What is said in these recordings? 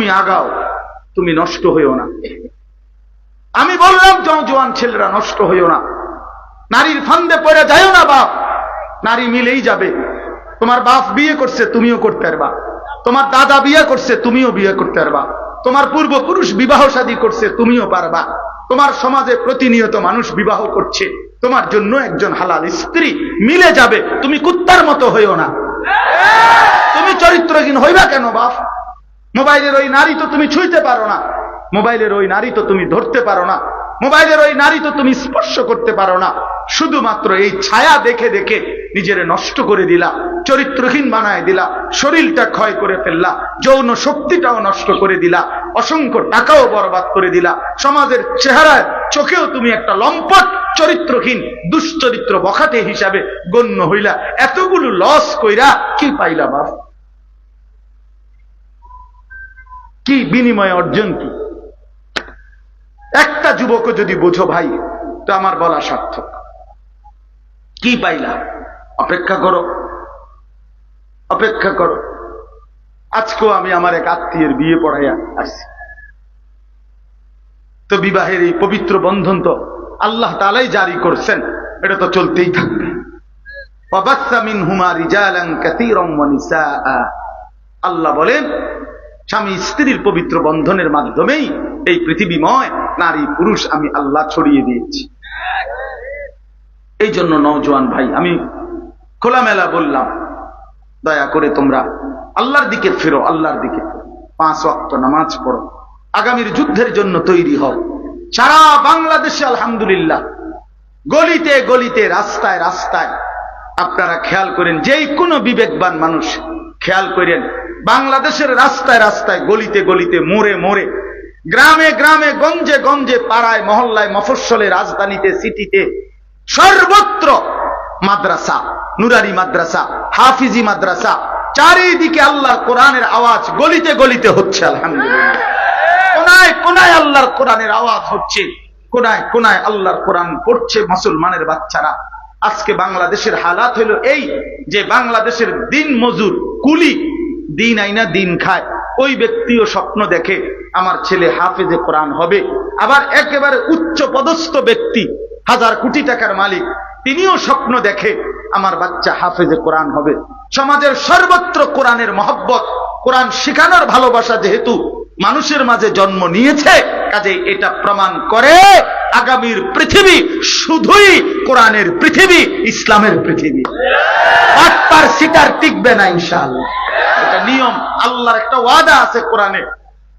তুমি আগাও, তুমি নষ্ট হইও না। আমি বললাম জওয়ান ছেলেরা, নষ্ট হইও না। নারীর ফান্দে পড়ে যাইও না বাপ। নারী মিলেই যাবে। তোমার বাপ বিয়ে করছে, তুমিও করতে পারবা। তোমার দাদা বিয়ে করছে, তুমিও বিয়ে করতে পারবা। তোমার পূর্বপুরুষ বিবাহ শাদী করছে, তুমিও পারবা। তোমার সমাজে প্রতিনিয়ত মানুষ বিবাহ করছে। তোমার জন্য একজন হালাল স্ত্রী মিলে যাবে। তুমি কুত্তার মতো হইও না। তুমি চরিত্রহীন হইবা কেন বাপ? মোবাইলের ওই নারী তো তুমি ছুঁইতে পারো না। মোবাইলের ওই নারী তো তুমি ধরতে পারো না। মোবাইলের ওই নারী তো তুমি স্পর্শ করতে পারো না। শুধুমাত্র এই ছায়া দেখে দেখে নিজের নষ্ট করে দিলা, চরিত্রহীন বানায় দিলা, শরীরটা ক্ষয় করে ফেললা, যৌন শক্তিটাও নষ্ট করে দিলা, অসংখ্য টাকাও বরবাদ করে দিলা। সমাজের চেহারায় চোখেও তুমি একটা লম্পট, চরিত্রহীন, দুশ্চরিত্র বখাটে হিসাবে গণ্য হইলা। এতগুলো লস কইরা কি পাইলা বাপ? কি বিনিময় অর্জন কি? একটা যুবক যদি বোঝো ভাই, তো আমার বলা সার্থক। কি পাইলা অপেক্ষা করো। অপেক্ষা করো। আজকেও আমি আমার এক আত্মীয়ের বিয়ে পড়াইয়া আসছি। তো বিবাহের এই পবিত্র বন্ধন তো আল্লাহ তালাই জারি করছেন, এটা তো চলতেই থাকবে। আল্লাহ বলেন স্বামী স্ত্রীর পবিত্র বন্ধনের মাধ্যমেই এই পৃথিবীময় নারী পুরুষ আমি আল্লাহ ছড়িয়ে দিয়েছি। এই জন্য নওজোয়ান ভাই, আমি খোলামেলা বললাম, দয়া করে তোমরা আল্লাহর দিকে ফেরো, আল্লাহর দিকে পাঁচ ওয়াক্ত নামাজ পড়ো। আগামীর যুদ্ধের জন্য তৈরি হও। সারা বাংলাদেশে আলহামদুলিল্লাহ, গলিতে গলিতে, রাস্তায় রাস্তায় আপনারা খেয়াল করেন, যেই কোনো বিবেকবান মানুষ খেয়াল করেন বাংলাদেশের রাস্তায় রাস্তায় গলিতে গলিতে মোড়ে মোড়ে গ্রামে গ্রামে, গঞ্জে গঞ্জে, পাড়ায়, মহল্লায়, মফস্বলে, রাজধানীতে, সিটিতে, সর্বত্র মাদ্রাসা নুরারি মাদ্রাসা, হাফিজি মাদ্রাসা, চারিদিকে আল্লাহর কোরআনের আওয়াজ গলিতে গলিতে হচ্ছে, আলহামদুলিল্লাহ। কোনায় কোনায় আল্লাহর কোরআনের আওয়াজ হচ্ছে, কোনায় কোনায় আল্লাহর কোরআন পড়ছে মুসলমানের বাচ্চারা। আজকে বাংলাদেশের হালাত হলো এই যে বাংলাদেশের দিন মজুর কুলি দিন আইনা দিন খায়। ওই ব্যক্তিও স্বপ্ন দেখে, আমার ছেলে হাফেজে কোরআন হবে। আবার একেবারে উচ্চ পদস্থ ব্যক্তি, হাজার কোটি টাকার মালিক, তিনিও স্বপ্ন দেখে, আমার বাচ্চা হাফেজে কোরআন হবে। সমাজের সর্বত্র কোরআনের মহব্বত, কোরআন শিখানোর ভালোবাসা যেহেতু মানুষের মাঝে জন্ম নিয়েছে কাজে এটা প্রমাণ করে আগামীর পৃথিবী শুধুই কোরআনের পৃথিবী, ইসলামের পৃথিবী। পাটপার সিটার টিকবে না এটা নিয়ম আল্লাহর একটা ওয়াদা আছে কোরআনে।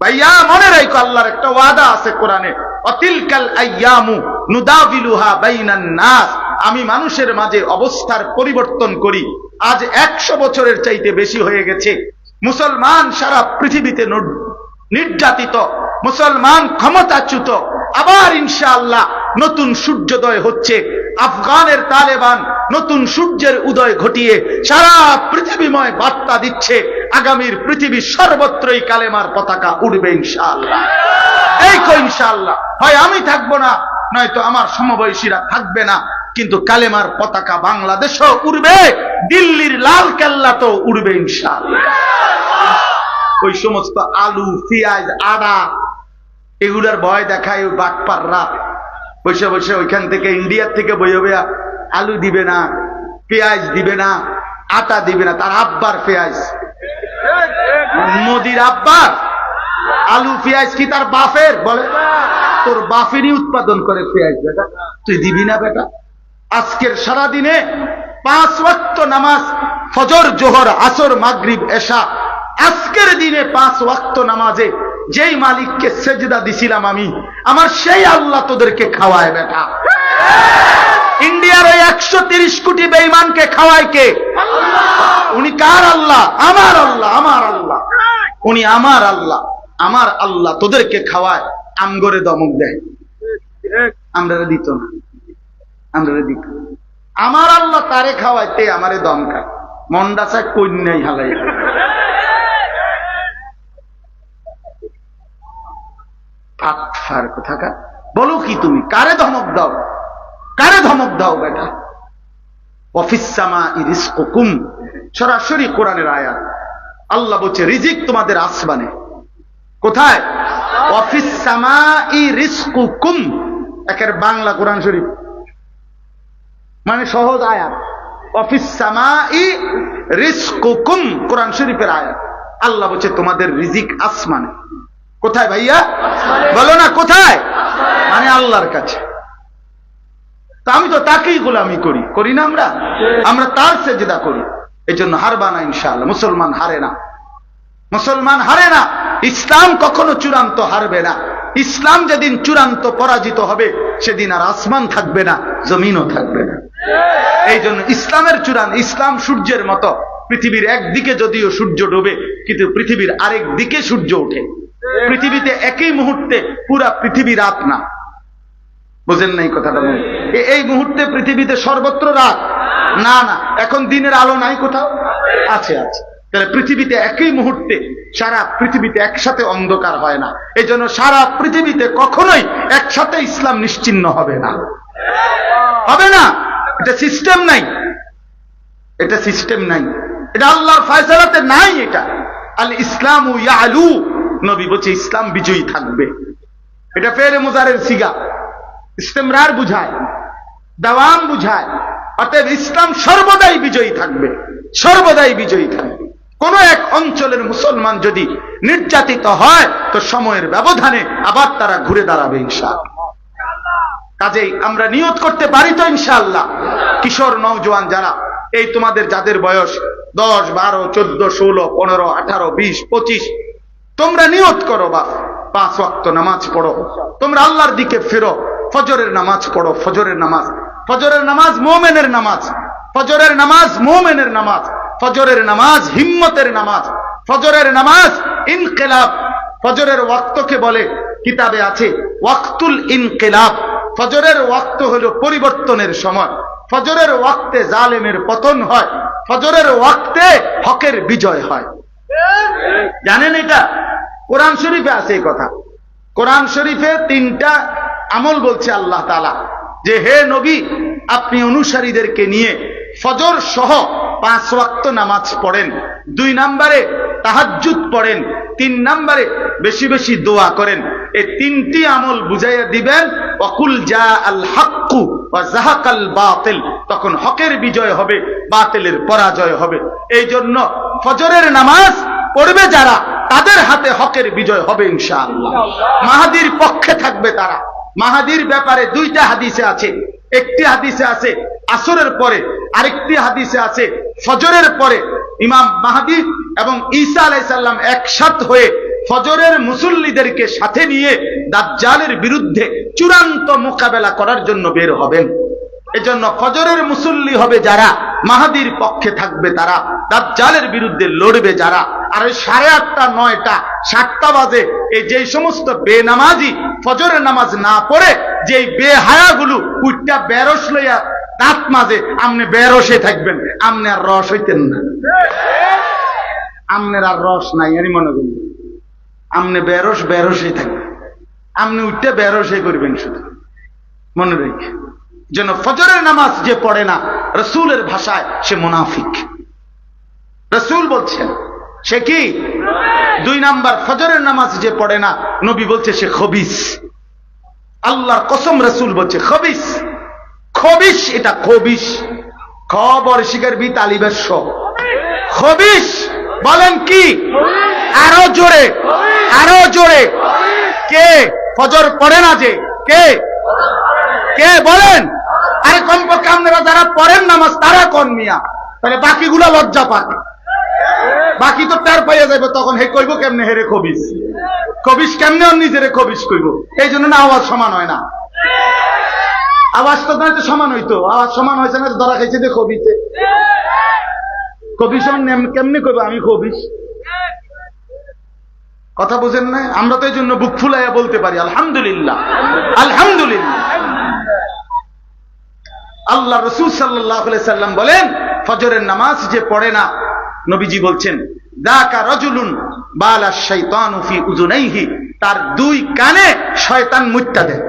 ভাইয়া, মনে রাখো আল্লাহর একটা ওয়াদা আছে কোরআনে। অতিলকাল আইয়ামু নুদাবিলুহা বাইনান নাস। আমি মানুষের মাঝে অবস্থার পরিবর্তন করি। আজ একশো বছরের চাইতে বেশি হয়ে গেছে। মুসলমান সারা পৃথিবীতে নির্যাতিত, মুসলমান ক্ষমতাচ্যুত। আবার ইনশাআল্লাহ নতুন সূর্যোদয় হচ্ছে। আফগানের তালেবান নতুন সূর্যের উদয় ঘটিয়ে সারা পৃথিবীময় বার্তা দিচ্ছে। আগামীর পৃথিবীর সর্বত্রই কালেমার পতাকা উড়বে ইনশাআল্লাহ। এই কো ইনশাআল্লাহ। হয় আমি থাকব না, নয়তো আমার সমবয়সীরা থাকবে না, কিন্তু কালেমার পতাকা বাংলাদেশও উড়বে, দিল্লির লাল কেল্লা তো উড়বে ইনশাআল্লাহ। ওই সমস্ত আলু, পেঁয়াজ, আদা, এগুলার ভয় দেখায় ওই বাটপাররা। বসে বসে ওইখান থেকে, ইন্ডিয়ার থেকে বইয়ে বইয়া আলু দিবে না, পেঁয়াজ দিবে না, আটা দিবে না, তার আব্বার পেঁয়াজ। মোদির আব্বার আলু, পেঁয়াজ কি তার বাপের? বলে তোর বাপেরই উৎপাদন করে পেঁয়াজ, বেটা। তুই দিবি না, বেটা? আজকের সারা দিনে পাঁচ ওয়াক্ত নামাজ, ফজর, জোহর, আসর, মাগরিব, এশা। আজকের দিনে পাঁচ ওয়াক্ত নামাজে যেই মালিককে সেজদা দিছিলাম আমি, আমার সেই আল্লাহ তোদেরকে খাওয়ায়, বেটা। ইন্ডিয়ার ওই একশো তিরিশ কোটি বেইমানকে খাওয়ায় কে? উনি কার আল্লাহ? আমার উনি আমার আল্লাহ আমার আল্লাহ তোদেরকে খাওয়ায়, আমগরে দমক দেয়। আমরা দিত না আমরা দিত। আমার আল্লাহ তারে খাওয়ায়, তে আমারে দম খায়। মন্ডাসা কন্যাই হালাই ফার বলো কি তুমি, কারে ধমক দাও? কারে ধমক দাও বেটা? ইরিসকুম সরাসরি কোরআনের আয়াত। আল্লাহ বলছে রিজিক তোমাদের আসমানে। কোথায়? অফিস রিস্কুকুম একের বাংলা কোরআন শরীফ। মানে সহজ আয়াত। অফিস সামাই রিস্কুকুম কোরআন শরীফের আয়াত। আল্লাহ বলছে তোমাদের রিজিক আসমানে। কোথায় ভাইয়া? বলো না কোথায়? মানে আল্লাহর কাছে। তা আমি তো তাকেই গোলামি করি। করি না আমরা? আমরা তার সেজদা করি। এই জন্য হারবা না ইনশাআল্লাহ। মুসলমান হারে না। মুসলমান হারে না। ইসলাম কখনো চূড়ান্ত হারবে না। ইসলাম যেদিন চূড়ান্ত পরাজিত হবে, সেদিন আর আসমান থাকবে না, জমিনও থাকবে না। এই জন্য ইসলামের চূড়ান্ত, ইসলাম সূর্যের মতো। পৃথিবীর একদিকে যদিও সূর্য ডোবে, কিন্তু পৃথিবীর আরেক দিকে সূর্য ওঠে। পৃথিবীতে একই মুহূর্তে পুরা পৃথিবী রাত না। বুঝেন নাই কথাটা এই মুহূর্তে পৃথিবীতে সর্বত্র রাত। না না, এখন দিনের আলো নাই কোথাও? আছে আছে। তাহলে পৃথিবীতে একই মুহূর্তে সারা পৃথিবীতে একসাথে অন্ধকার হয় না। এই জন্য সারা পৃথিবীতে কখনোই একসাথে ইসলাম নিশ্চিন্ন হবে না। হবে না? এটা সিস্টেম নাই। এটা সিস্টেম নাই। এটা আল্লাহর ফয়সালাতে নাই এটা। আল ইসলাম ইয়ালু। নবী বলছে, ইসলাম বিজয়ী থাকবে। এটা ফেরে মুজারের সিগা। ইস্তেমরার বুঝায়। দাওয়াম বুঝায়। অতএব ইসলাম সর্বদাই বিজয়ী থাকবে, সর্বদাই বিজয়ী থাকবে। কোন এক অঞ্চলের মুসলমান যদি নির্যাতিত হয়, তো সময়ের ব্যবধানে আবার তারা ঘুরে দাঁড়াবে, ইনশাআল্লাহ। কাজেই আমরা নিয়ত করতে পারি তো, ইনশাআল্লাহ। কিশোর নৌজওয়ান যারা, এই তোমাদের যাদের বয়স দশ, বারো, চোদ্দ, ষোলো, পনেরো, আঠারো, বিশ, পঁচিশ, তোমরা নিয়ত করো বা পাঁচ ওয়াক্ত নামাজ পড়ো। তোমরা আল্লাহর দিকে ফেরো, ফজরের নামাজ পড়ো, ফজরের নামাজ। ফজরের নামাজ মোমেনের নামাজ, ফজরের নামাজ মোমেনের নামাজ, ফজরের নামাজ হিম্মতের নামাজ, ফজরের নামাজ ইনকেলাব, ফজরের ওয়াক্তকে বলে, কিতাবে আছে, ওয়াক্তুল ইনকেলাব, ফজরের ওয়াক্ত হল পরিবর্তনের সময়, ফজরের ওয়াক্তে জালেমের পতন হয়, ফজরের ওয়াক্তে হকের বিজয় হয়। জানেন এটা? কোরআন শরীফে আছে এই কথা। কোরআন শরীফে তিনটা আমল বলছে আল্লাহ তালা যে হে নবী, আপনি অনুসারীদেরকে নিয়ে ফজর সহ পাঁচ ওয়াক্ত নামাজ পড়েন। দুই নাম্বারে তাহাজ্জুদ পড়েন। তিন নাম্বারে বেশি বেশি দোয়া করেন। এই তিনটি আমল বুঝাইয়া দিবেন অকুল যা আল হাক্কু জাহাকাল বাতিল। তখন হকের বিজয় হবে, বাতিলের পরাজয় হবে। এই জন্য ফজরের নামাজ পড়বে যারা, তাদের হাতে হকের বিজয় হবে ইনশাআল্লাহ। মাহাদির পক্ষে থাকবে তারা। মাহাদির ব্যাপারে দুইটা হাদিসে আছে। একটি হাদিসে আছে আসরের পরে, আরেকটি হাদিসে আছে ফজরের পরে। ইমাম মাহাদি এবং ঈসা আলাইসাল্লাম একসাথ হয়ে ফজরের মুসল্লিদেরকে সাথে নিয়ে দাজ্জালের বিরুদ্ধে চূড়ান্ত মোকাবেলা করার জন্য বের হবেন। এজন্য ফজরের মুসল্লি হবে যারা, মাহাদির পক্ষে থাকবে তারা, দাজ্জালের বিরুদ্ধে লড়বে যারা। আর ওই সাড়ে আটটা, নয়টা, সাতটা বাজে, এই যে সমস্ত বেনামাজি ফজরের নামাজ না পড়ে যে বেহায়াগুলো উঠটা বেরস লইয়া দাঁত মাঝে আমনে বেরসে থাকবেন, আমনে আর রস হইতেন না। আমনের আর রস নাই, আমি মনে করি। আমনে বেরস বেরসে থাকবেন। আমনে উঠতে বেরসে করবেন শুধু। মনে রেখে। যেন ফজরের নামাজ যে পড়ে না, রসুলের ভাষায় সে মুনাফিক। রসুল বলছেন, সে কি? দুই নাম্বার, ফজরের নামাজ যে পড়ে না, নবী বলছে সে খবিস। আল্লাহর কসম রসুল বলছে, খবিস। খবিস এটা খবিস। খবর শিকার বি তালিবের খবিস বলেন কি? আরও জোরে আরও জোরে। কে? ফজর পড়ে না যে? কে? কে বলেন? আরে কমপক্ষে আপনারা যারা পড়েন নামাজ, তারা কন মিয়া? তাহলে বাকিগুলা লজ্জা পাক বাকি তো তার পাইয়া যাবে তখন হে কইব কেমনে হেরে খবিস? খবিস কেমনে ওর নিজেরে খবিস কইব? এই জন্য না আওয়াজ সমান হয় না। আওয়াজ তো নয়তো সমান হইতো। আওয়াজ সমান হয়েছে না, ধরা খাইছে যে খবিতে খবিস কেমনে কইব আমি খবিস? কথা বুঝেন না? আমরা তো এই জন্য বুক ফুলাইয়া বলতে পারি, আলহামদুলিল্লাহ। আলহামদুলিল্লাহ। আল্লাহ রসুল সাল্লাহ সাল্লাম বলেন, ফজরের নামাজ যে পড়ে না, নবীজি বলছেন, দাকা রজুলুন বালা শৈতান ফি উজুনাইহি তার দুই কানে শয়তান মুট্টা দেয়।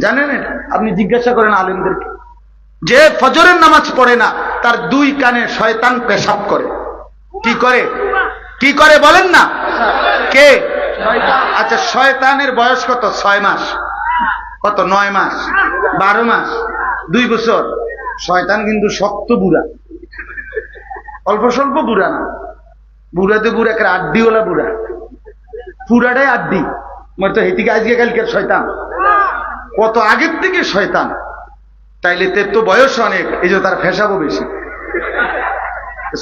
জানেন আপনি জিজ্ঞাসা করেন আলেমদেরকে। যে ফজরের নামাজ পড়ে না, তার দুই কানে শয়তান পেশাব করে। কি করে? কি করে বলেন না? কে? আচ্ছা শয়তানের বয়স কত? ছয় মাস। কত? নয় মাস। বারো মাস। দুই বছর। শয়তান কিন্তু শক্ত বুড়া। অল্প স্বল্প বুড়া না। বুড়াতে বুড়া একটা আড্ডিওয়ালা বুড়া। পুরাটাই আড্ডি। মানে তো হেতিকে আজকে কালকের শয়তান। কত আগের থেকে শয়তান। তাইলে তের তো বয়স অনেক। এই যে তার ফেসাবো বেশি।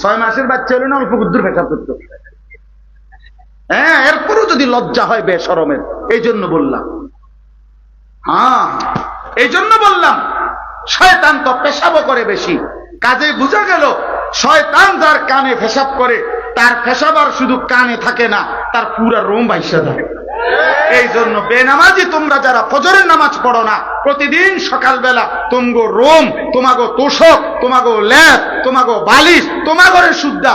ছয় মাসের বাচ্চা হলে না অল্প বুদ্ধুর ফেসাব করতো হ্যাঁ এরপরও যদি লজ্জা হয় বেসরমের এই জন্য বললাম। হ্যাঁ এই জন্য বললাম, শয়তান তো পেশাবও করে বেশি। কাজে বোঝা গেল, শয়তান যার কানে ফেসাব করে, তার ফেসাব আর শুধু কানে থাকে না, তার পুরা রোম বাইসা যায় এই জন্য বেনামাজি তোমরা যারা ফজরের নামাজ পড়ো না, প্রতিদিন সকালবেলা তুমগো রোম, তোমাগো তোষক, তোমাগো ল্যাপ তোমাগো বালিশ তোমাগো শুদ্ধা